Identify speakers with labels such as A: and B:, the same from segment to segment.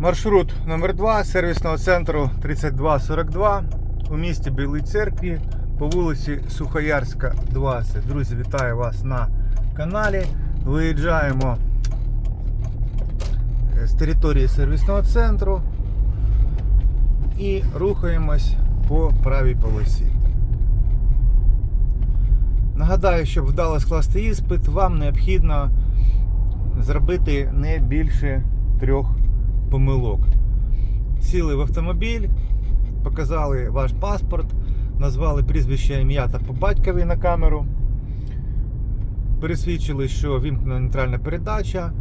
A: Маршрут номер 2 сервісного центру 3242 у місті Білій Церкві по вулиці Сухоярська, 20. Друзі, вітаю вас на каналі. Виїжджаємо е, з території сервісного центру і рухаємось по правій полосі. Нагадаю, щоб вдало скласти іспит, вам необхідно зробити не більше трьох помилок. Сіли в автомобіль, показали ваш паспорт, назвали прізвище ім'я та по батькові на камеру, пересвідчили, що вімкнена нейтральна передача.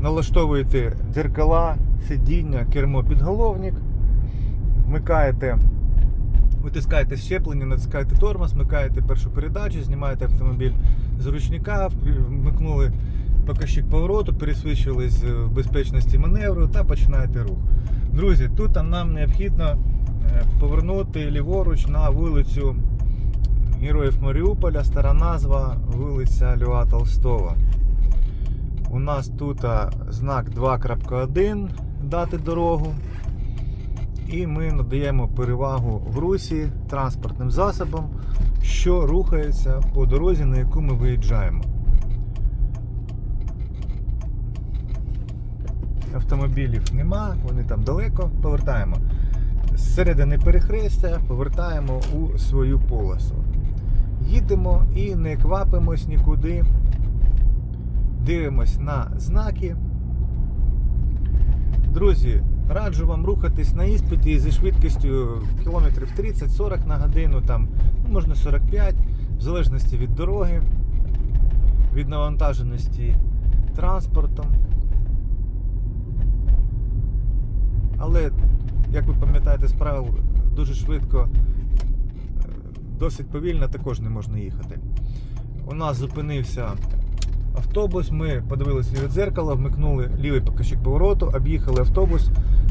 A: Налаштовуєте дзеркала, сидіння, кермо, підголовник, вмикаєте, витискаєте щеплення, натискаєте тормоз, вмикаєте першу передачу, знімаєте автомобіль з ручника, вмикнули показчик повороту, пересвідчились в безпечності маневру та починаєте рух. Друзі, тут нам необхідно е, повернути ліворуч на вулицю Героїв Маріуполя, стара назва вулиця Льва Толстого. У нас тут знак 2.1 дати дорогу. І ми надаємо перевагу в русі транспортним засобам, що рухається по дорозі, на яку ми виїжджаємо. Автомобілів нема, вони там далеко. Повертаємо. З середини перехрестя повертаємо у свою полосу. Їдемо і не квапимось нікуди. Дивимось на знаки. Друзі, раджу вам рухатись на іспиті зі швидкістю кілометрів 30-40 на годину, там, ну, можна 45, в залежності від дороги, від навантаженості транспортом. Але, як ви пам'ятаєте з правил, дуже швидко, е, досить повільно також не можна їхати. У нас зупинився автобус, ми подивилися від дзеркала, вмикнули лівий показчик повороту, об'їхали автобус,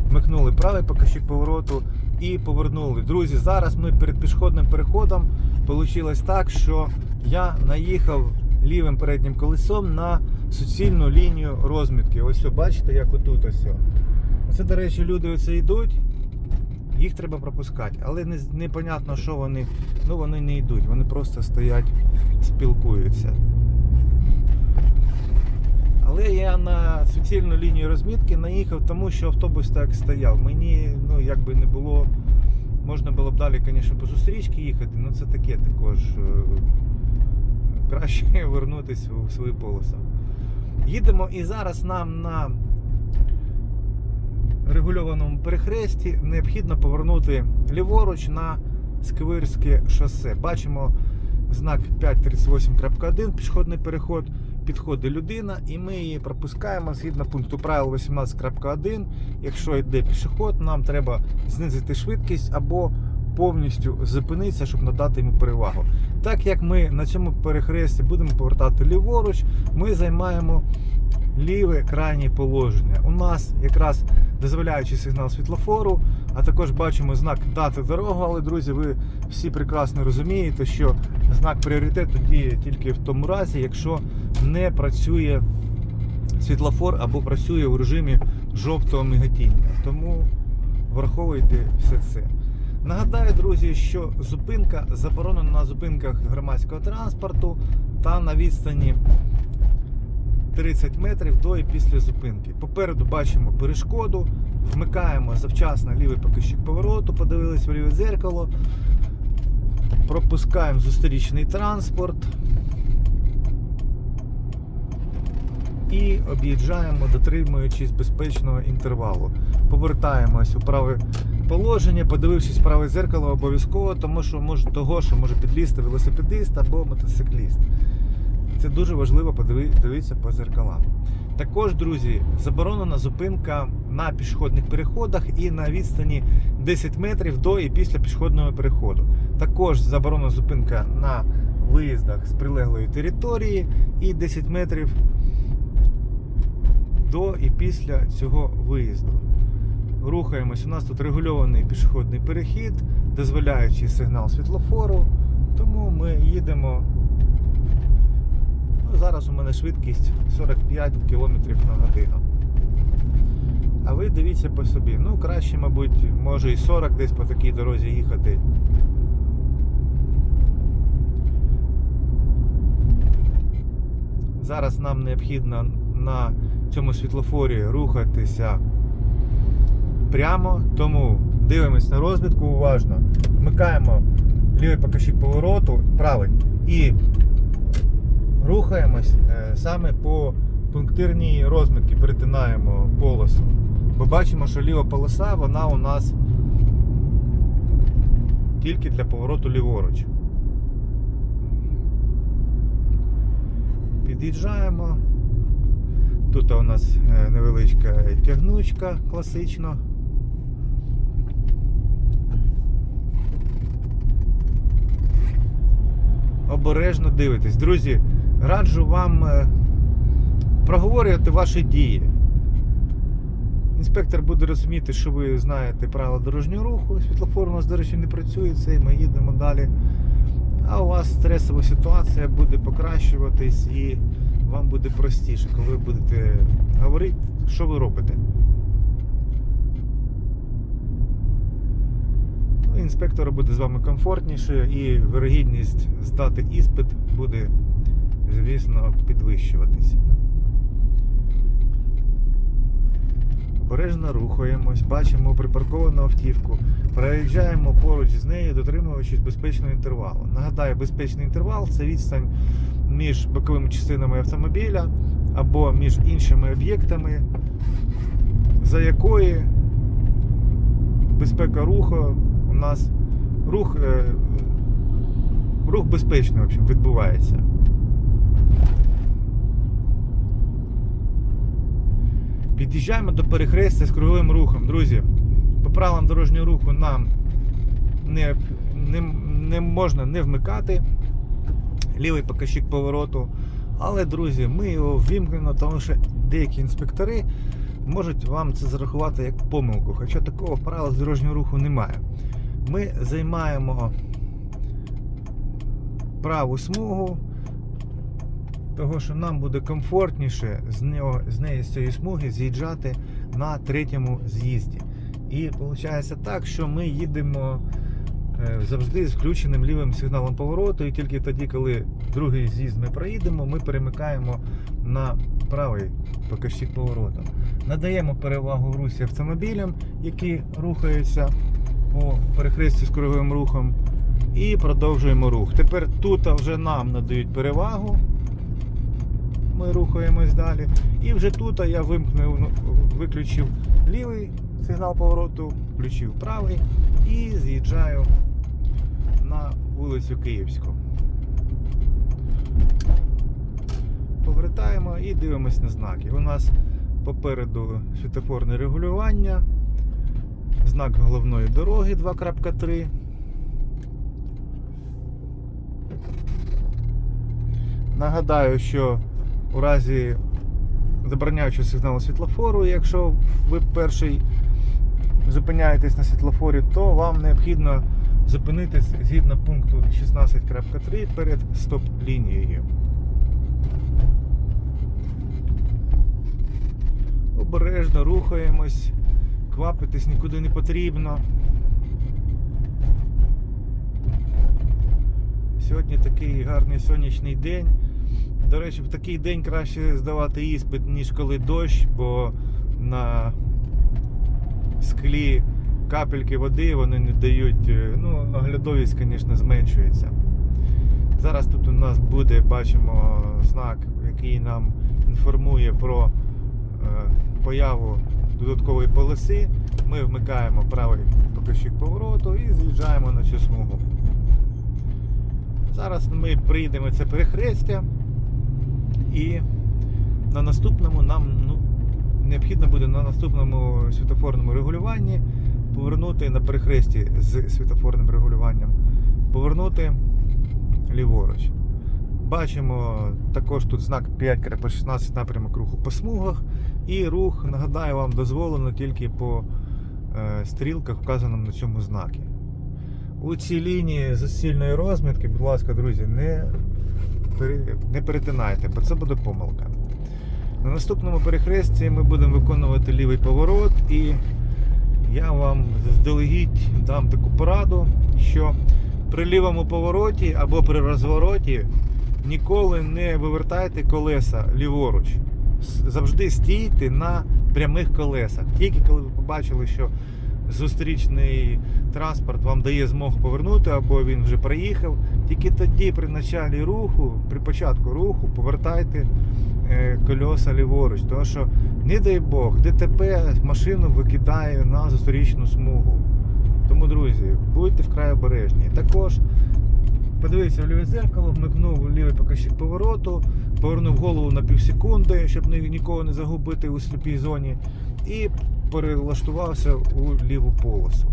A: вмикнули правий показчик повороту і повернули. Друзі, зараз ми перед пішохідним переходом вийшло так, що я наїхав лівим переднім колесом на суцільну лінію розмітки. Ось бачите, як отут ось. Це, до речі, люди оце йдуть, їх треба пропускати. Але не, непонятно, що вони. Ну вони не йдуть, вони просто стоять, спілкуються. Але я на суцільну лінію розмітки наїхав, тому що автобус так стояв. Мені ну, якби не було. Можна було б далі, звісно, по зустрічці їхати, але це таке також. е, Краще вернутися у свою полосу. Їдемо і зараз нам на регульованому перехресті необхідно повернути ліворуч на Сквирське шосе. Бачимо знак 538.1, пішохідний переход. Підходить людина, і ми її пропускаємо згідно пункту правил 18.1. Якщо йде пішохід, нам треба знизити швидкість або повністю зупинитися, щоб надати йому перевагу. Так як ми на цьому перехресті будемо повертати ліворуч, ми займаємо ліве крайнє положення. У нас якраз дозволяючий сигнал світлофору, а також бачимо знак дати дорогу. Але, друзі, ви всі прекрасно розумієте, що знак пріоритету діє тільки в тому разі, якщо не працює світлофор або працює в режимі жовтого миготіння. Тому враховуйте все це. Нагадаю, друзі, що зупинка заборонена на зупинках громадського транспорту та на відстані 30 метрів до і після зупинки. Попереду бачимо перешкоду, вмикаємо завчасно лівий показчик повороту, подивились в ліве дзеркало, пропускаємо зустрічний транспорт і об'їжджаємо, дотримуючись безпечного інтервалу. Повертаємось у праве положення, подивившись праве дзеркало обов'язково, тому що може того, що може підлізти велосипедист або мотоцикліст. Це дуже важливо подивитися по зеркалам. Також, друзі, заборонена зупинка на пішохідних переходах і на відстані 10 метрів до і після пішохідного переходу. Також заборонена зупинка на виїздах з прилеглої території і 10 метрів до і після цього виїзду. Рухаємось. У нас тут регульований пішохідний перехід, дозволяючий сигнал світлофору, тому ми їдемо Ну, зараз у мене швидкість 45 км на годину. А ви дивіться по собі. Ну, краще, мабуть, може і 40 десь по такій дорозі їхати. Зараз нам необхідно на цьому світлофорі рухатися прямо, тому дивимось на розмітку уважно, вмикаємо лівий покажчик повороту, правий, і рухаємось е, саме по пунктирній розмітці, перетинаємо полосу. Бо бачимо, що ліва полоса вона у нас тільки для повороту ліворуч. Під'їжджаємо. Тут у нас е, невеличка тягнучка класично. Обережно дивитесь. Друзі, раджу вам е, проговорювати ваші дії. Інспектор буде розуміти, що ви знаєте правила дорожнього руху. Світлофор у нас, до речі, не працює, це і ми їдемо далі. А у вас стресова ситуація буде покращуватись і вам буде простіше, коли ви будете говорити, що ви робите. Інспектору буде з вами комфортніше і вирогідність здати іспит буде, звісно, підвищуватись. Обережно рухаємось, бачимо припарковану автівку, переїжджаємо поруч з нею, дотримуючись безпечного інтервалу. Нагадаю, безпечний інтервал це відстань між боковими частинами автомобіля або між іншими об'єктами, за якої безпека руху у нас рух, е, рух безпечний в общем, відбувається. Під'їжджаємо до перехрестя з круговим рухом. Друзі, по правилам дорожнього руху нам не, не, не можна не вмикати лівий показчик повороту. Але, друзі, ми його ввімкнемо, тому що деякі інспектори можуть вам це зарахувати як помилку, хоча такого в правилах дорожнього руху немає. Ми займаємо праву смугу, того що нам буде комфортніше з, нього, з неї з цієї смуги з'їжджати на третьому з'їзді. І виходить так, що ми їдемо е, завжди з включеним лівим сигналом повороту, і тільки тоді, коли другий з'їзд ми проїдемо, ми перемикаємо на правий покажчик повороту. Надаємо перевагу в русі автомобілям, які рухаються по перехресті з круговим рухом. І продовжуємо рух. Тепер тут вже нам надають перевагу. Ми рухаємось далі. І вже тут я вимкнув, ну, виключив лівий сигнал повороту, включив правий і з'їжджаю на вулицю Київську. Повертаємо і дивимось на знаки. У нас попереду світофорне регулювання, знак головної дороги 2.3. Нагадаю, що у разі забороняючого сигналу світлофору, якщо ви перший зупиняєтесь на світлофорі, то вам необхідно зупинитись згідно пункту 16.3 перед стоп-лінією. Обережно рухаємось, квапитись нікуди не потрібно. Сьогодні такий гарний сонячний день. До речі, в такий день краще здавати іспит, ніж коли дощ, бо на склі капельки води вони не дають, е, ну, оглядовість, звісно, зменшується. Зараз тут у нас буде, бачимо, знак, який нам інформує про появу додаткової полоси. Ми вмикаємо правий покажчик повороту і з'їжджаємо на цю смугу. Зараз ми приїдемо це перехрестя і на наступному нам ну, необхідно буде на наступному світофорному регулюванні повернути на перехресті з світофорним регулюванням, повернути ліворуч. Бачимо також тут знак 5-16 напрямок руху по смугах. І рух, нагадаю вам, дозволено тільки по е, стрілках, вказаним на цьому знакі. У цій лінії засільної розмітки, будь ласка, друзі, не не перетинайте, бо це буде помилка. На наступному перехресті ми будемо виконувати лівий поворот, і я вам заздалегідь дам таку пораду, що при лівому повороті або при розвороті ніколи не вивертайте колеса ліворуч. Завжди стійте на прямих колесах. Тільки коли ви побачили, що зустрічний транспорт вам дає змогу повернути, або він вже проїхав, тільки тоді при початку руху, при початку руху повертайте е, кольоса ліворуч. Тому що, не дай Бог, ДТП машину викидає на зустрічну смугу. Тому, друзі, будьте вкрай обережні. Також подивився в ліве зеркало, вмикнув лівий показчик повороту, повернув голову на півсекунди, щоб нікого не загубити у сліпій зоні, і перелаштувався у ліву полосу.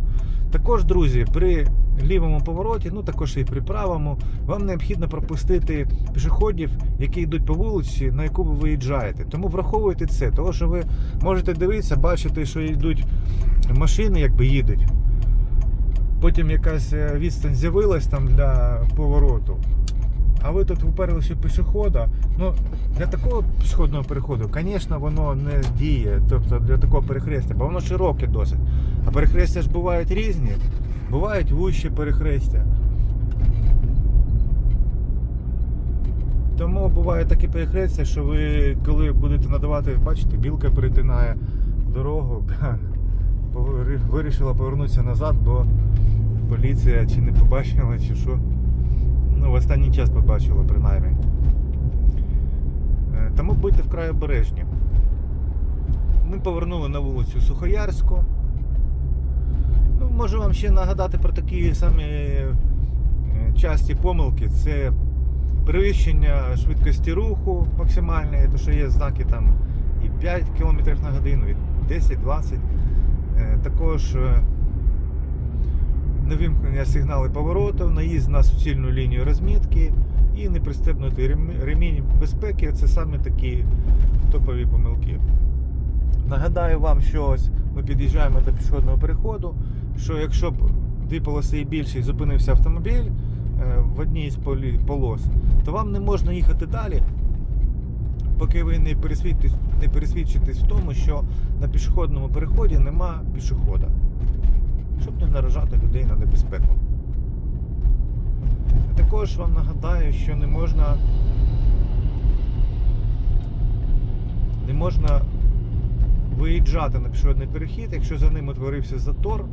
A: Також, друзі, при лівому повороті, ну також і при правому, вам необхідно пропустити пішоходів, які йдуть по вулиці, на яку ви виїжджаєте. Тому враховуйте це, тому що ви можете дивитися, бачити, що йдуть машини, якби їдуть. Потім якась е, відстань з'явилась там для повороту. А ви тут вперлися пішохода. Ну, для такого пішохідного переходу, звісно, воно не діє. Тобто для такого перехрестя, бо воно широке досить. А перехрестя ж бувають різні, бувають вущі перехрестя. Тому буває таке перехрестя, що ви, коли будете надавати, бачите, білка перетинає дорогу, вирішила повернутися назад, бо поліція чи не побачила, чи що. Ну, в останній час побачила, принаймні. Е, Тому будьте вкрай обережні. Ми повернули на вулицю Сухоярську. Ну, можу вам ще нагадати про такі самі е, часті помилки. Це перевищення швидкості руху максимальної, тому що є знаки там і 5 км на годину, і 10-20. Е, Також невимкнення сигнали повороту, наїзд на суцільну лінію розмітки і непристебнутий рем- ремінь безпеки це саме такі топові помилки. Нагадаю вам, що ось ми під'їжджаємо до пішохідного переходу, що якщо б дві полоси і більше зупинився автомобіль е, в одній з полос, то вам не можна їхати далі, поки ви не не пересвідчитесь в тому, що на пішохідному переході нема пішохода, щоб не наражати людей на небезпеку. Також вам нагадаю, що не можна не можна виїжджати на пішохідний перехід, якщо за ним утворився затор,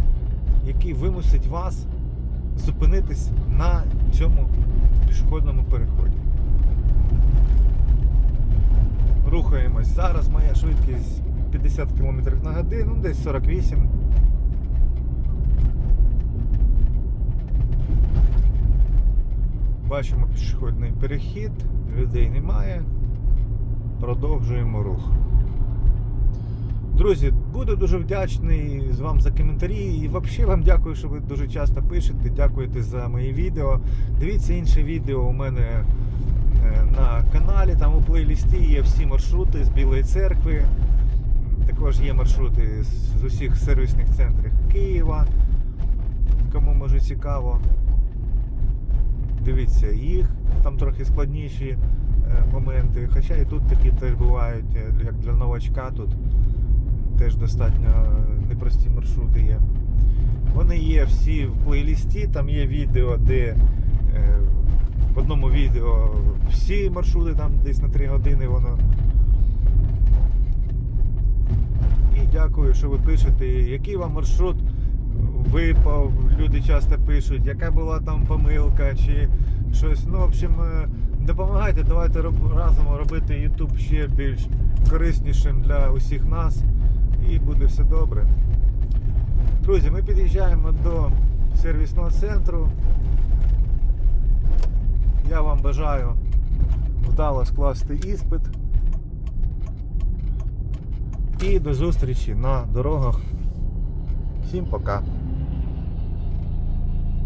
A: який вимусить вас зупинитись на цьому пішохідному переході. Рухаємось. Зараз моя швидкість 50 км на годину, ну, десь 48. Бачимо пішохідний перехід, людей немає. Продовжуємо рух. Друзі, буду дуже вдячний з вам за коментарі. І взагалі вам дякую, що ви дуже часто пишете. Дякуєте за мої відео. Дивіться інше відео у мене е, на каналі. Там у плейлісті є всі маршрути з Білої церкви. Також є маршрути з з усіх сервісних центрів Києва. Кому може цікаво. Дивіться їх, там трохи складніші е, моменти. Хоча і тут такі теж бувають, е, як для новачка тут теж достатньо е, непрості маршрути є. Вони є всі в плейлісті, там є відео, де в одному відео всі маршрути, там десь на 3 години воно. І дякую, що ви пишете, який вам маршрут випав. Люди часто пишуть, яка була там помилка чи щось. Ну, в общем, е, допомагайте, давайте разом робити YouTube ще більш кориснішим для усіх нас. І буде все добре. Друзі, ми під'їжджаємо до сервісного центру. Я вам бажаю вдало скласти іспит. І до зустрічі на дорогах. Всім пока.